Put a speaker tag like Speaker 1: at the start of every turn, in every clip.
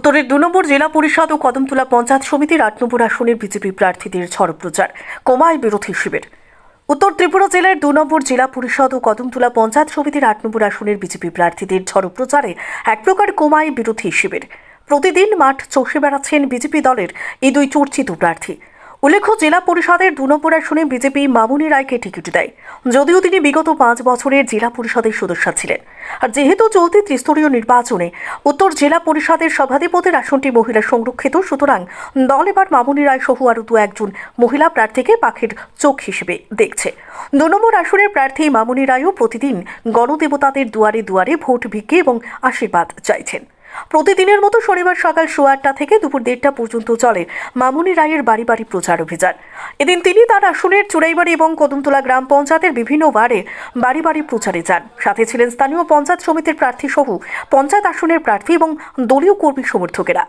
Speaker 1: উত্তরের দু নম্বর জেলা পরিষদ ও কদমতলা পঞ্চায়েত সমিতির আট নম্বর আসনের বিজেপি প্রার্থীদের ঝড় প্রচার, কমায় বিরোধী শিবির। উত্তর ত্রিপুরা জেলার দু নম্বর জেলা পরিষদ ও কদমতলা পঞ্চায়েত সমিতির আট নম্বর আসনের বিজেপি প্রার্থীদের ঝড় প্রচারে এক প্রকার কমায় বিরোধী শিবির। প্রতিদিন মাঠ চষে বেড়াচ্ছেন বিজেপি দলের এই দুই চর্চিত প্রার্থী। উল্লেখ্য, জেলা পরিষদের দু নম্বর আসনে বিজেপি মামুনি রায়কে টিকিট দেয়। যদিও তিনি বিগত পাঁচ বছরের জেলা পরিষদের সদস্য ছিলেন। আর যেহেতু চলতি ত্রিস্তরীয় নির্বাচনে উত্তর জেলা পরিষদের সভাধিপতির আসনটি মহিলা সংরক্ষিত, সুতরাং দল এবার মামুনি রায় সহ আরও দু একজন মহিলা প্রার্থীকে পাখির চোখ হিসেবে দেখছে। দু নম্বর আসনের প্রার্থী মামুনি রায়ও প্রতিদিন গণদেবতাদের দুয়ারে দুয়ারে ভোট ভিক্ষে এবং আশীর্বাদ চাইছেন। প্রতিদিনের মতো শনিবার সকাল সোয়া আটটা থেকে দুপুর দেড়টা পর্যন্ত চলে মামুনি রায়ের বাড়ি বাড়ি প্রচার অভিযান। এদিন তিনি তার আসনের চুড়াইবাড়ি এবং কদমতলা গ্রাম পঞ্চায়েতের বিভিন্ন ওয়ার্ডে বাড়ি বাড়ি প্রচারে যান। সাথে ছিলেন স্থানীয় পঞ্চায়েত সমিতির প্রার্থী সহ পঞ্চায়েত আসনের প্রার্থী এবং দলীয় কর্মী সমর্থকেরা।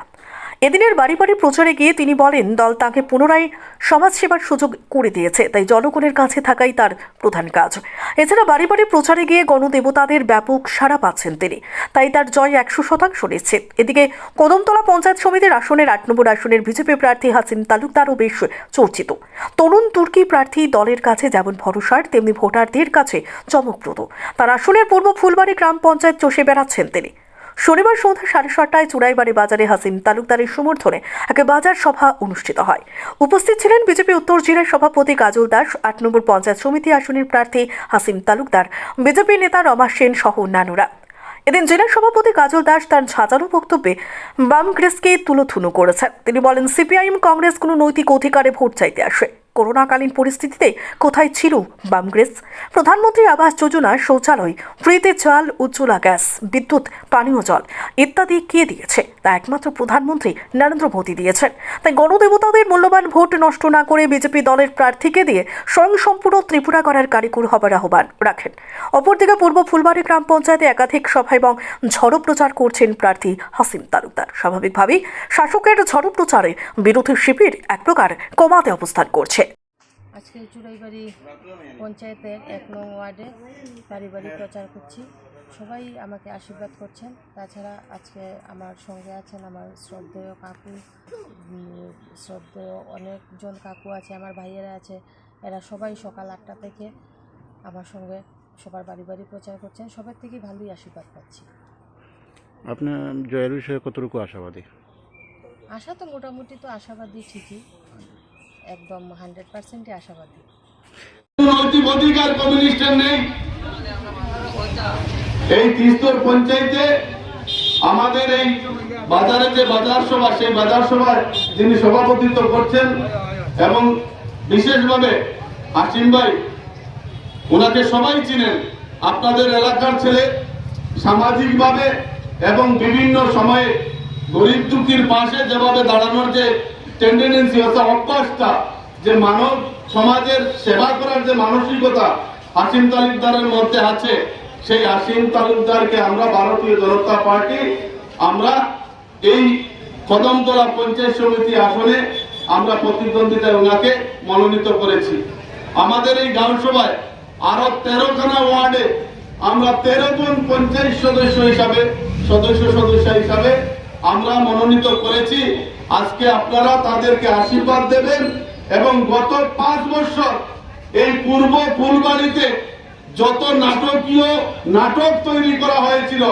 Speaker 1: এদিনের বাড়ি বাড়ি প্রচারে গিয়ে তিনি বলেন, দল তাকে পুনরায় সমাজসেবার সুযোগ করে দিয়েছে, তাই জনগণের কাছে থাকাই তার প্রধান কাজ। এছাড়া বাড়ি বাড়ি প্রচারে গিয়ে গণদেবতাদের ব্যাপক সাড়া পাচ্ছেন তিনি, তাই তার জয় একশো শতাংশ নিশ্চিত এদিকে কদমতলা পঞ্চায়েত সমিতির আসনের আট নম্বর আসনের বিজেপি প্রার্থী হাসিন তালুকদারও বেশ চর্চিত। তরুণ তুর্কি প্রার্থী দলের কাছে যেমন ভরসার, তেমনি ভোটারদের কাছে চমকপ্রদ। তার আসনের পূর্ব ফুলবাড়ি গ্রাম পঞ্চায়েত চষে বেড়াচ্ছেন তিনি। শনিবার সন্ধ্যা সাড়ে সাতটায় চুড়াইবাড়ি বাজারে হাসিম তালুকদারের সমর্থনে এক বাজার সভা অনুষ্ঠিত হয়। উপস্থিত ছিলেন বিজেপি উত্তর জেলার সভাপতি কাজল দাস, আট নম্বর পঞ্চায়েত সমিতি আসনের প্রার্থী হাসিম তালুকদার, বিজেপি নেতা রমা সেন সহ অন্যান্যরা। এদিন জেলা সভাপতি কাজল দাস তার ঝাঁঝালো বক্তব্যে বাম কংগ্রেসকে তুলোথুনো করেছেন। তিনি বলেন, সিপিআইএম, কংগ্রেস কোনো নৈতিক অধিকারে ভোট চাইতে আসে। করোনাকালীন পরিস্থিতিতে কোথায় ছিল বামগ্রেস প্রধানমন্ত্রী আবাস যোজনা শৌচালয়, ফ্রিতে চাল, উজ্জ্বলা গ্যাস, বিদ্যুৎ, পানীয় জল ইত্যাদি কে দিয়েছে? তা একমাত্র প্রধানমন্ত্রী নরেন্দ্র মোদী দিয়েছেন। তাই গণদেবতাদের মূল্যবান ভোট নষ্ট না করে বিজেপি দলের প্রার্থীকে দিয়ে স্বয়ংসম্পূর্ণ ত্রিপুরা করার কারিকুর হবার আহ্বান রাখেন। অপরদিকে পূর্ব ফুলবাড়ি গ্রাম পঞ্চায়েতে একাধিক সভা এবং ঝড়ো প্রচার করছেন প্রার্থী হাসিম তালুকদার। স্বাভাবিকভাবেই শাসকের ঝড়ো প্রচারে বিরোধী শিবির এক প্রকার কমাতে অবস্থান করছে।
Speaker 2: আজকে চুড়াইবাড়ি পঞ্চায়েতের এক নং ওয়ার্ডে বাড়ি বাড়ি প্রচার করছি। সবাই আমাকে আশীর্বাদ করছেন। তাছাড়া আজকে আমার সঙ্গে আছেন আমার শ্রদ্ধেয় কাকু শ্রদ্ধেয় অনেকজন কাকু আছে আমার ভাইয়েরা আছে। এরা সবাই সকাল আটটা থেকে আমার সঙ্গে সবার বাড়ি বাড়ি প্রচার করছেন। সবার থেকেই ভালোই আশীর্বাদ পাচ্ছি।
Speaker 3: আপনার জয়ের বিষয়ে কতটুকু আশাবাদী?
Speaker 2: আশা তো মোটামুটি তো আশাবাদী ঠিকই। একদম হান্ড্রেড পার্সেন্টই আশাবাদী।
Speaker 4: এই তিস্তর পঞ্চায়েতে আমাদের এই বাজারে যে বাজার সভা, সেই বাজার সভায় যিনি সভাপতিত্ব করছেন এবং বিশেষভাবে আসিম ভাই ওনাকে সবাই চিনেন। আপনাদের এলাকার ছেলে সামাজিকভাবে এবং বিভিন্ন সময়ে গরিব দুঃখীর পাশে যেভাবে দাঁড়ানোর যে টেন্ডেন্সি অর্থাৎ অভ্যাসটা যে মানব সমাজের সেবা করার যে মানসিকতা আসিম তালুকদারের মধ্যে আছে, সেই আসিম তালুকদারকে আমরা ভারতীয় জনতা পার্টি, আমরা এই কদমতলা পঞ্চায়েত সমিতি আসনে আমরা প্রতিদ্বন্দ্বিতায় ওনাকে মনোনীত করেছি। আমাদের এই গ্রাম সভায় আরও তেরোখানা ওয়ার্ডে আমরা তেরো জন পঞ্চায়েত সদস্য হিসাবে, সদস্য সদস্য হিসাবে আমরা মনোনীত করেছি। আজকে আপনারা তাদেরকে আশীর্বাদ দেবেন এবং গত পাঁচ বছর এই পূর্ব ফুলবাড়িতে যত নাটকীয় নাটক তৈরি করা হয়েছিল,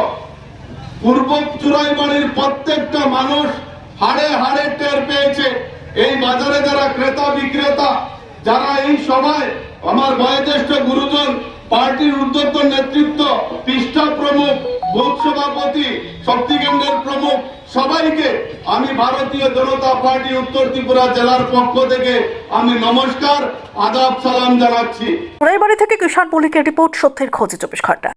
Speaker 4: পূর্ব চুরাইবাড়ির প্রত্যেকটা মানুষ হাড়ে হাড়ে টের পেয়েছে। এই বাজারে যারা ক্রেতা বিক্রেতা, যারা এই সময় আমার বয়োজ্যেষ্ঠ গুরুজন পার্টির উদ্যোক্ত নেতৃত্ব পৃষ্ঠা প্রমুখ, বুথ সভাপতি শক্তিকেন্দ্রের প্রমুখ, সবাইকে আমি ভারতীয় জনতা পার্টি উত্তর ত্রিপুরা জেলার পক্ষ থেকে আমি নমস্কার, আদাব সালাম জানাচ্ছি।
Speaker 1: বাড়ি থেকে কিষাণ মল্লিকের রিপোর্ট, সত্যের খোঁজে চব্বিশ ঘণ্টা।